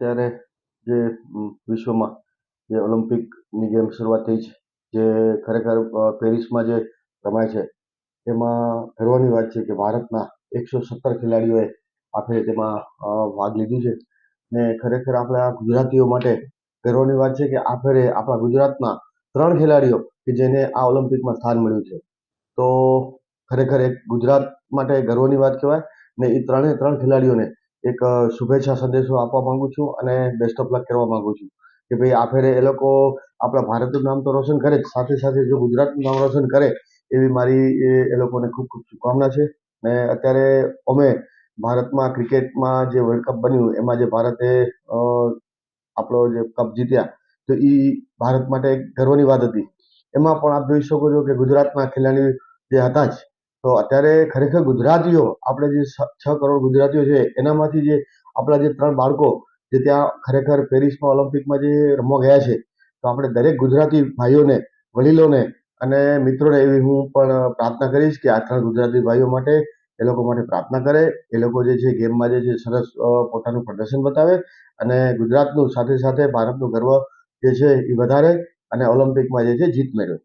અત્યારે જે વિશ્વમાં જે ઓલિમ્પિકની ગેમ શરૂઆત થઈ છે, જે ખરેખર પેરિસમાં જે રમાય છે તેમાં ગર્વની વાત છે કે ભારતના એકસો સત્તર ખેલાડીઓએ આખરે તેમાં ભાગ લીધું છે. ને ખરેખર આપણા ગુજરાતીઓ માટે ગર્વની વાત છે કે આખરે આપણા ગુજરાતના ત્રણ ખેલાડીઓ કે જેને આ ઓલિમ્પિકમાં સ્થાન મળ્યું છે. તો ખરેખર એક ગુજરાત માટે ગર્વની વાત કહેવાય ને એ ત્રણે ત્રણ ખેલાડીઓને એક શુભેચ્છા સંદેશો આપવા માંગુ છું અને બેસ્ટ ઓફ લક કરવા માંગુ છું. કે ભાઈ, આ ફેરે એ લોકો આપણા ભારતનું નામ તો રોશન કરે જ, સાથે સાથે જો ગુજરાતનું નામ રોશન કરે, એવી મારી એ લોકોને ખૂબ ખૂબ શુભકામના છે. ને અત્યારે અમે ભારતમાં ક્રિકેટમાં જે વર્લ્ડ કપ બન્યું, એમાં જે ભારતે આપણો જે કપ જીત્યા, તો એ ભારત માટે એક ગર્વની વાત હતી. એમાં પણ આપ જોઈ શકો છો કે ગુજરાતના ખેલાડી જે હતા જ તો અત્યારે ખરેખર ગુજરાતીઓ, આપણે જે છ કરોડ ગુજરાતીઓ છે, એનામાંથી જે આપણા જે ત્રણ બાળકો જે ત્યાં ખરેખર પેરિસમાં ઓલિમ્પિકમાં જે રમવા ગયા છે, તો આપણે દરેક ગુજરાતી ભાઈઓને, વડીલોને અને મિત્રોને એવી હું પણ પ્રાર્થના કરીશ કે આ ત્રણ ગુજરાતી ભાઈઓ માટે એ લોકો માટે પ્રાર્થના કરે, એ લોકો જે છે ગેમમાં જે છે સરસ પોતાનું પ્રદર્શન બતાવે અને ગુજરાતનું સાથે સાથે ભારતનું ગર્વ જે છે એ વધારે અને ઓલિમ્પિકમાં જે છે જીત મેળવે.